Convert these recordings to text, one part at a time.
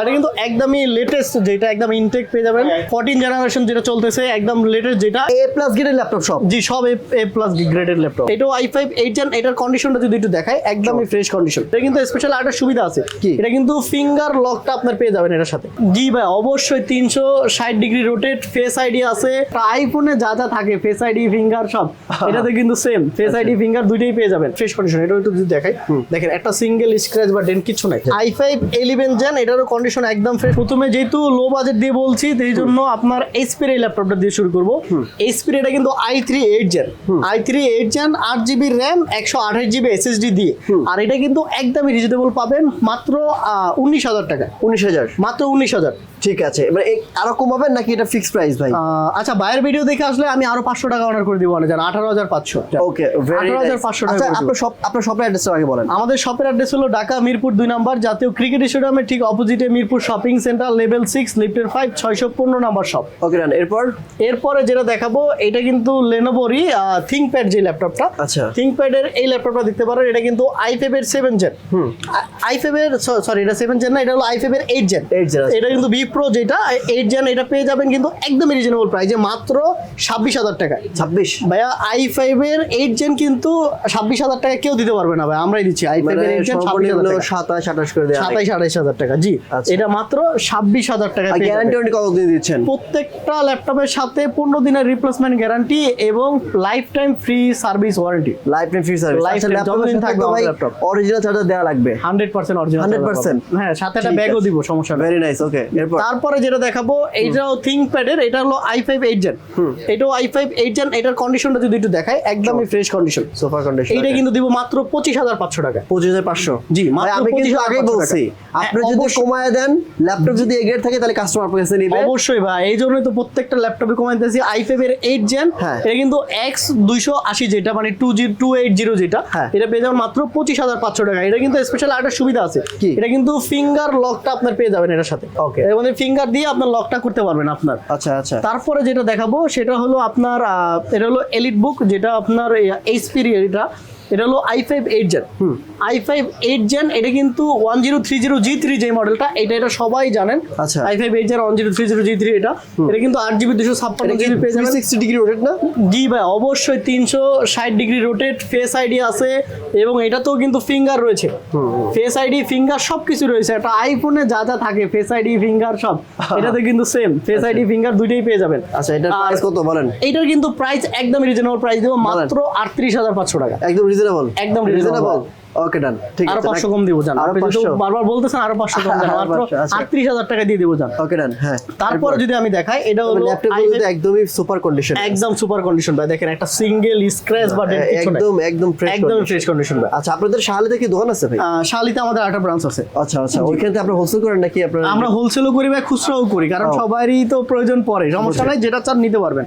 এটা কিন্তু একদমই লেটেস্ট যেটা একদম ইনটেক পেয়ে যাবেন। ফোরটিন জেনারেশন যেটা চলতেছে একদম লেটেস্ট যেটা। এ প্লাস গ্রেডের ল্যাপটপ সব? জি সব এ প্লাস গ্রেডের ল্যাপটপ এটাও আই ফাইভ এইট জেন এটার কন্ডিশনটা যদি একটু দেখায় একদমই ফ্রেশ কন্ডিশন এটা কিন্তু স্পেশাল একটা সুবিধা আছে। কি? এটা কিন্তু ফিঙ্গার লকটা আপনার পেয়ে যাবেন এটার সাথে। জি ভাই অবশ্যই তিনশো ষাট ডিগ্রি রোটেট ফেস আইডি আছে। আইফোনে যা যা থাকে ফেস আইডি ফিঙ্গার সব। এটাতে কিন্তু সেম ফেস আইডি ফিঙ্গার দুইটাই পেয়ে যাবেন। ফ্রেশ কন্ডিশন এটা একটু যদি দেখাই। দেখেন একটা সিঙ্গেল স্ক্র্যাচ বা ডেন্ট কিছু নাই। আই ফাইভ ইলেভেন জেন এটারও কন্ডিশন একদম ফ্রেশ প্রথমে যেহেতু লো বাজেট দিয়ে বলছি সেই জন্য আপনার এইচপির এই ল্যাপটপটা দিয়ে শুরু করব। এইচপির এটা কিন্তু I three eight gen I three eight gen আট জিবি র্যাম একশো আঠাশ জিবি এসএসডি দিয়ে। আর এটা কিন্তু একদমই রিজনেবল পাবেন মাত্র উনিশ হাজার টাকা উনিশ হাজার। মাত্র উনিশ হাজার। ঠিক আছে। এবার আরও কমাবেন নাকি এটা ফিক্স প্রাইস ভাই? আচ্ছা বাইরের ভিডিও দেখে আসলে আমি আরও পাঁচশো টাকা অর্ডার করে দিব অনেক আঠারো হাজার পাঁচশো। ওকে ভেরি 18,500 টাকা আচ্ছা আপনার সব আপনার শপের অ্যাড্রেসটা আগে বলেন। আমাদের শপের অ্যাড্রেস হলো ঢাকা মিরপুর দুই নাম্বার জাতীয় ক্রিকেট স্টেডিয়ামের ঠিক অপোজিটে Mirpur shopping centre level six লিফটের ফাইভ ছয়শো পনেরো নাম্বার শপ ওকে ডান এরপর? এরপরে যেটা দেখাবো এটা কিন্তু লেনোভোরই থিঙ্কপ্যাড যে ল্যাপটপটা আচ্ছা। থিঙ্কপ্যাডের এই ল্যাপটপটা দেখতে পারেন এটা কিন্তু আই ফাইভের সেভেন জেন আই ফাইভের সরি এটা সেভেন জেন না এটা হলো আই ফাইভের এইট জেন 8 Gen আছে। এটা কিন্তু বি প্রো যেটা এইট জেন এটা পেয়ে যাবেন কিন্তু একদমই রিজনেবল প্রাইসে মাত্র ছাব্বিশ হাজার টাকায়। ছাব্বিশ? ভাইয়া আই ফাইভের এইট জেন কিন্তু ছাব্বিশ হাজার টাকা কেউ দিতে পারবে না ভাই আমরাই দিচ্ছি আই মানে ফাইভের এইট জেন ছাব্বিশ হাজার সাতাশ আঠাশ করে দেওয়া সাতাইশ আঠাইশ হাজার টাকা জি। এটা মাত্র ছাব্বিশ হাজার টাকা গ্যারান্টি ওয়ারেন্টি কতদিন দিচ্ছেন। প্রত্যেকটা ল্যাপটপের সাথে পনেরো দিনের রিপ্লেসমেন্ট গ্যারান্টি এবং lifetime free service warranty lifetime free service আচ্ছা ল্যাপটপের যতদিন থাকবে ভাই অরিজিনাল চার্জার দেওয়া লাগবে। হান্ড্রেড পার্সেন্ট অরিজিনাল 100% হ্যাঁ সাথে একটা ব্যাগও দিব সমস্যা ভেরি নাইস ওকে এরপর? তারপরে যেটা দেখাবো এইটাও থিঙ্কপ্যাডের এটা হলো আই ফাইভ এইট জেন এটাও আই ফাইভ এইট জেন এটার কন্ডিশনটা যদি একটু দেখাই একদমই ফ্রেশ কন্ডিশন সোফা কন্ডিশন এইটা কিন্তু দিব মাত্র পঁচিশ হাজার পাঁচশো টাকা। পঁচিশ হাজার পাঁচশো। জি, ভাই, মাত্র আমি কিন্তু 25,500 আগেই বলছি হ্যাঁ, আপনি যদি অবশ্যই। কমায় দেন ল্যাপটপ যদি থাকে তাহলে কাস্টমার আপনার কাছে নিবে অবশ্যই ভাই এই জন্যই তো প্রত্যেকটা ল্যাপটপে কমাইতেছি এর এইট জেন হ্যাঁ। এটা কিন্তু এক্স দুইশো আশি যেটা মানে যেটা হ্যাঁ। এটা পেয়ে যাবেন মাত্র পঁচিশ হাজার পাঁচশো টাকা এটা কিন্তু স্পেশাল একটা সুবিধা আছে কি? এটা কিন্তু ফিঙ্গার লকটা আপনার পেয়ে যাবেন এটার সাথে Okay. এর মধ্যে ফিঙ্গার দিয়ে আপনার লকটা করতে পারবেন আপনার আচ্ছা আচ্ছা তারপরে যেটা দেখাবো সেটা হলো আপনার এটা হলো এলিট বুক যেটা আপনার এইচপির এটা এটা হলো I five eight gen I five eight gen এটা কিন্তু one zero three zero G three যে মডেলটা এটা এটা সবাই জানেন। আচ্ছা। I five eight gen one zero three zero G three এটা। এটা কিন্তু আট জিবি দুশো ছাপ্পান্ন এটা জিবি পেয়ে যাবেন। সিক্সটি ডিগ্রি রোটেট না? জি ভাই অবশ্যই তিনশো ষাট ডিগ্রি রোটেট ফেস আইডি আছে এবং এটাতেও কিন্তু ফিঙ্গার রয়েছে। ফেস আইডি ফিঙ্গার সব কিছু রয়েছে। একটা আইফোনে যা যা থাকে ফেস আইডি ফিঙ্গার সব এটাতে কিন্তু সেম ফেস আইডি ফিঙ্গার দুইটাই পেয়ে যাবেন। আচ্ছা এটার প্রাইস কত বলেন? এইটার কিন্তু প্রাইস একদম রিজনেবল প্রাইস দেবো মাত্র আটত্রিশ হাজার পাঁচশো টাকা। একদম রিজনেবল রিজনেবল একদম রিজনেবল ওকে ডান ঠিক আরও আছে পাঁচশো কম দিব জান। আপনি 500 বারবার বলতেছেন আরও পাঁচশো কম দেন মাত্র 500, আচ্ছা। হাজার টাকা দিয়ে দেবো জান। ওকে ডান হ্যাঁ। তারপরে যদি আমি দেখাই এটা হলো i5 একদমই সুপার কন্ডিশন একদম সুপার কন্ডিশন ভাই। দেখেন একটা সিঙ্গেল স্ক্র্যাচ বা ডেন্ট কিছু নাই। একদম একদম ফ্রেশ একদম ফ্রেশ কন্ডিশন ভাই। আচ্ছা আপনাদের শাহালিতে কি দোকান আছে ভাই? আমাদের ব্রাঞ্চ আছে। আচ্ছা আচ্ছা। ওইখানে থেকে আপনারা হোলসেল করেন নাকি আপনারা আমরা হোলসেলও করি বা খুচরাও করি কারণ সবারই তো প্রয়োজন পড়ে। সমস্যা নাই যেটা চান নিতে পারবেন।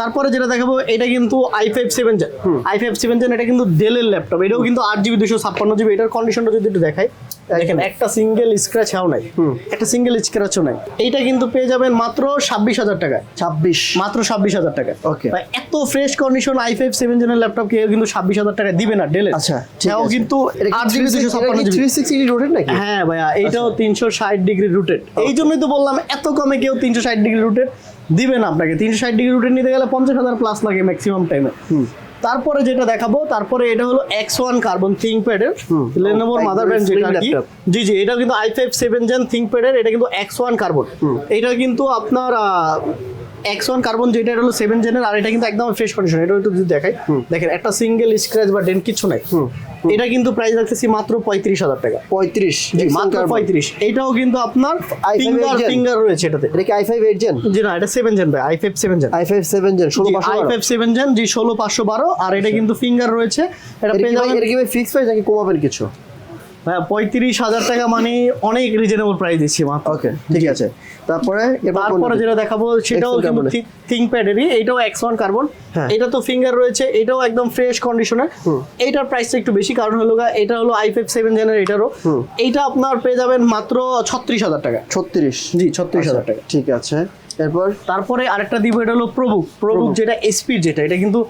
তারপরে যেটা দেখাবো এটা কিন্তু I five seven gen I five seven gen এটা কিন্তু ডেলের ল্যাপটপ এটাও কিন্তু আট জিবি দুশো ছাপ্পান্ন জিবি এটার কন্ডিশনটা যদি একটু দেখাই দেখেন। একটা সিঙ্গেল স্ক্র্যাচ হাও নাই। একটা সিঙ্গেল স্ক্র্যাচও নাই। এইটা কিন্তু পেয়ে যাবেন মাত্র ছাব্বিশ হাজার টাকায়। ছাব্বিশ। মাত্র ছাব্বিশ হাজার টাকা ওকে। ভাই, এত fresh condition I five seven জেনের laptop কেউ কিন্তু ছাব্বিশ হাজার টাকা দিবে না ডেলে। আচ্ছা কিন্তু আট জিবি দুশো ছাপ্পান্ন থ্রি জিবি সিক্সটি রোটেট নাকি? হ্যাঁ ভাইয়া এইটাও তিনশো ষাট ডিগ্রি রুটেড এই জন্যই তো বললাম এত কমে কেউ তিনশো ষাট ডিগ্রি রুটেড দিবে না আপনাকে। তিনশো ষাট ডিগ্রি রুটেড নিতে গেলে পঞ্চাশ হাজার প্লাস লাগে ম্যাক্সিমাম টাইমে তারপরে যেটা দেখাবো তারপরে এটা হলো এক্স ওয়ান কার্বন থিঙ্কপ্যাডের লেনোভোর একদম মাদার ব্র্যান্ড যেটা আর কি। জি জি এটা কিন্তু আই ফাইভ সেভেন জেন থিঙ্কপ্যাডের এটা কিন্তু এক্স ওয়ান কার্বন এটা কিন্তু আপনার এক্স ওয়ান কার্বন যেটা এটা হলো সেভেন জেনের আর এটা কিন্তু একদম ফ্রেশ কন্ডিশন এটা একটু যদি দেখাই। দেখেন একটা সিঙ্গেল স্ক্র্যাচ বা ডেন্ট কিছু নাই। এটা কিন্তু প্রাইস রাখতেছি মাত্র পঁয়ত্রিশ হাজার টাকা। পঁয়ত্রিশ জি মাত্র পঁয়ত্রিশ। এইটাও কিন্তু আপনার ফিঙ্গার ফিঙ্গার রয়েছে এটাতে। এটা কি আই ফাইভ এইট জেন জি না এটা সেভেন জেন ভাই I five seven gen I five seven gen ষোলো পাঁচশো আই ফাইভ সেভেন জেন জি ষোলো পাঁচশো বারো। আর এটা কিন্তু ফিঙ্গার রয়েছে। এটা পেয়ে যাবেন এটা কি ফিক্স প্রাইস নাকি কমাবেন কিছু? হ্যাঁ পঁয়ত্রিশ হাজার টাকা মানে অনেক রিজনেবল প্রাইস দিচ্ছি মাত্র। ওকে ঠিক আছে। তারপরে এবার তারপরে যেটা দেখাবো সেটাও। থিঙ্কপ্যাডেরই এটাও এক্স ওয়ান কার্বন। এটা তো ফিঙ্গার রয়েছে এটাও একদম ফ্রেশ কন্ডিশনে এইটার প্রাইসটা একটু বেশি কারণ হলো এটা হলো আই ফাইভ সেভেন জেনের এটারও। এইটা আপনার পেয়ে যাবেন মাত্র ছত্রিশ হাজার টাকা। ছত্রিশ। জি ছত্রিশ হাজার টাকা। ঠিক আছে। এরপর? তারপরে আরেকটা দিব এটা হলো প্রবুক প্রবুক যেটা এসপির যেটা এটা কিন্তু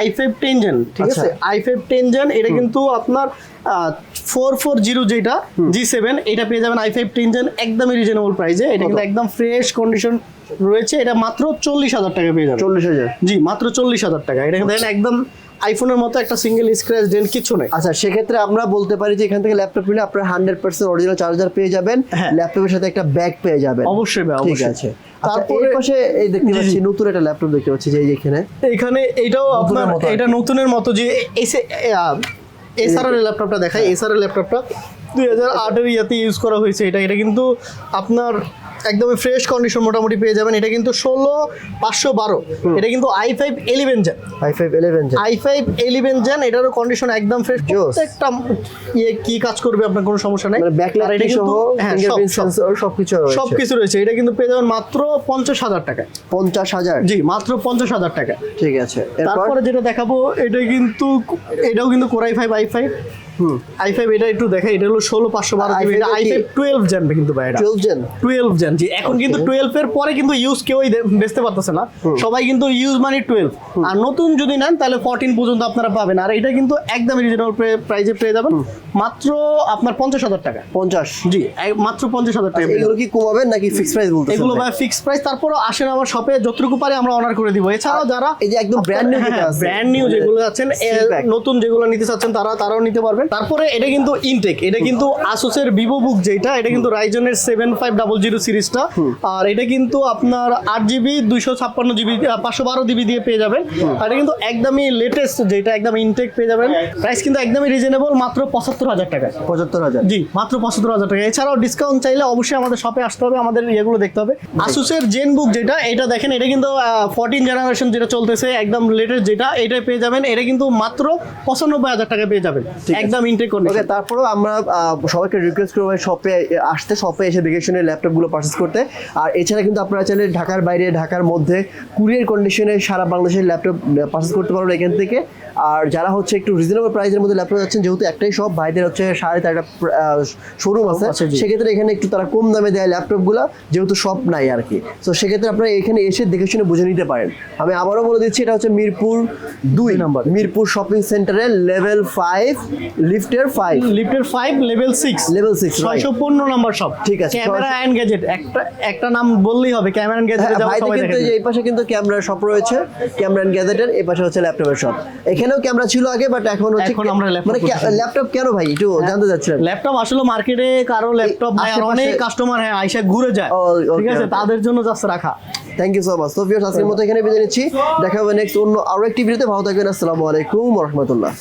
আই ফাইভ টেন জেন ঠিক আচ্ছা। আছে? আই ফাইভ টেন জেন এটা কিন্তু আপনার ফোর ফোর জিরো যেটা জি সেভেন এটা পেয়ে যাবেন আই ফাইভ টেনজেন একদমই রিজনেবল প্রাইসে এটা কিন্তু একদম ফ্রেশ কন্ডিশন রয়েছে। এটা মাত্র চল্লিশ হাজার টাকা পেয়ে যাবেন। চল্লিশ হাজার? জি মাত্র চল্লিশ হাজার টাকা। এটা দেখেন একদম আইফোনের মতো একটা সিঙ্গেল স্ক্র্যাচ ডেন্ট কিছু নেই। আচ্ছা সেক্ষেত্রে আমরা বলতে পারি যে এখান থেকে ল্যাপটপ নিলে আপনার হান্ড্রেড পার্সেন্ট অরিজিনাল চার্জার পেয়ে যাবেন। ল্যাপটপের সাথে একটা ব্যাগ পেয়ে যাবেন। অবশ্যই ঠিক অবশ্যই। আছে। তারপরে তারপরে- পাশে এই দেখতে। পাচ্ছি নতুন একটা ল্যাপটপ দেখতে পাচ্ছি যে এখানে। এখানে এটাও আপনার এটা নতুনের মতো যে এসে এসআর এর ল্যাপটপটা দেখাই এসআরএল ল্যাপটপটা দুই হাজার আটের ইয়াতে ইউজ করা হয়েছে। এটা এটা কিন্তু আপনার একদমই ফ্রেশ কন্ডিশন মোটামুটি পেয়ে যাবেন। এটা কিন্তু ষোলো পাঁচশো বারো। এটা কিন্তু I five eleven gen I five eleven I five eleven gen এটারও কন্ডিশন একদম ফ্রেশ প্রত্যেকটা ইয়ে কি কাজ করবে আপনার কোনো সমস্যা নেই। মানে ব্যাকলাইট সহ হ্যাঁ সব ফিঙ্গারপ্রিন্ট সব। সবকিছু রয়েছে। সব কিছু রয়েছে। এটা কিন্তু পেয়ে যাবেন মাত্র পঞ্চাশ হাজার টাকা পঞ্চাশ হাজার? জি মাত্র পঞ্চাশ হাজার টাকা ঠিক আছে। তারপরে যেটা দেখাবো এটা কিন্তু এটাও কিন্তু core I five I five I five এটা একটু দেখা এটা হলো ষোলো পাঁচশো বারো GB. i5 I five twelve gen কিন্তু ভাই এটা। টুয়েলভ জেন টুয়েলভ জেন জি। এখন কিন্তু টুয়েলভ এর পরে কিন্তু ইউজ কেউই বেচতে পারতেছে না। সবাই কিন্তু ইউজ মানে টুয়েলভ আর নতুন যদি নেন তাহলে ফোরটিন পর্যন্ত আপনারা পাবেন। আর এটা কিন্তু একদম রিজনেবল প্রাইজে পেয়ে যাবেন। মাত্র আপনার পঞ্চাশ হাজার টাকা। পঞ্চাশ। জি মাত্র পঞ্চাশ হাজার টাকা এগুলো কি কমাবেন নাকি ফিক্স প্রাইস বলতে এগুলো ভাই? ফিক্স প্রাইস তারপরও আসেন আমার শপে যতটুকু পারে আমরা অনার করে দিব। এছাড়াও যারা এই যে একদম যেটা আছে, ব্র্যান্ড নিউ যেগুলো আছেন নতুন যেগুলো নিতে চাচ্ছেন তারা তারাও নিতে পারবেন। তারপরে এটা কিন্তু ইনটেক এটা কিন্তু আসুসের ভিভো বুক যেটা এটা কিন্তু রাইজনের সেভেন ফাইভ ডাবল জিরো সিরিজটা। আর এটা কিন্তু আপনার আট জিবি দুইশো ছাপ্পান্ন জিবি পাঁচশো বারো জিবি দিয়ে পেয়ে যাবেন। আর এটা কিন্তু একদমই লেটেস্ট যেটা একদম ইনটেক পেয়ে যাবেন। প্রাইস কিন্তু একদমই রিজনেবল মাত্র পঁচাত্তর হাজার টাকা। পঁচাত্তর হাজার। জি মাত্র পঁচাত্তর হাজার টাকা। এছাড়াও ডিসকাউন্ট চাইলে অবশ্যই আমাদের শপে আসতে হবে আমাদের ইয়েগুলো দেখতে হবে। আসুসের জেন বুক যেটা এটা দেখেন এটা কিন্তু ফোরটিন জেনারেশন যেটা চলতেছে একদম লেটেস্ট যেটা এটা পেয়ে যাবেন। এটা কিন্তু মাত্র পঁচানব্বই হাজার টাকা পেয়ে যাবেন। একদম ইনটেক ওকে কন্ডিশন তারপরেও আমরা সবাইকে রিকোয়েস্ট করব শপে আসতে শপে এসে দেখে শুনে ল্যাপটপগুলো পারচেস করতে। আর এছাড়া কিন্তু আপনারা চাইলে ঢাকার বাইরে ঢাকার মধ্যে কুরিয়ার কন্ডিশনে সারা বাংলাদেশের ল্যাপটপ পারচেস করতে পারবেন এখান থেকে। আর যারা হচ্ছে একটু রিজনেবল প্রাইসের মধ্যে ল্যাপটপ যাচ্ছেন যেহেতু একটাই সব ভাইদের হচ্ছে সাড়ে চারটা শোরুম আছে সেক্ষেত্রে এখানে একটু তারা কম দামে দেয় ল্যাপটপগুলো যেহেতু সব নাই আর কি তো সেক্ষেত্রে আপনারা এখানে এসে দেখে শুনে বুঝে নিতে পারেন। আমি আবারও বলে দিচ্ছি এটা হচ্ছে মিরপুর দুই নাম্বার। মিরপুর শপিং সেন্টারে লেভেল ফাইভ লিফটের ফাইভ লিফটের five level six level six. ছয়শো পনেরো নাম্বার সব ঠিক আছে, ক্যামেরা অ্যান্ড গ্যাজেট একটা একটা নাম বললেই হবে ক্যামেরা অ্যান্ড গ্যাজেটে কিন্তু এই পাশে কিন্তু ক্যামেরার শপ রয়েছে ক্যামেরা এন্ড গ্যাজেটের এই পাশে হচ্ছে ল্যাপটপের শপ এখানেও ক্যামেরা ছিল আগে বাট এখন হচ্ছে এখন আমরা ল্যাপটপ মানে ল্যাপটপ কেন ভাই? একটু জানতে চাচ্ছিলাম। ল্যাপটপ আসলে মার্কেটে কারও ল্যাপটপ নাই আর অনেক কাস্টমার হ্যাঁ আইসা ঘুরে যায়। ঠিক আছে? তাদের জন্য জাস্ট রাখা। থ্যাংক ইউ সো মাচ তো ভিউয়ার্স আজকের মতো এখানে বিদায় নিচ্ছি। দেখা হবে নেক্সট অন্য আরও একটি ভিডিওতে ভালো থাকবেন। আসসালামু আলাইকুম রহমতুল্লাহ।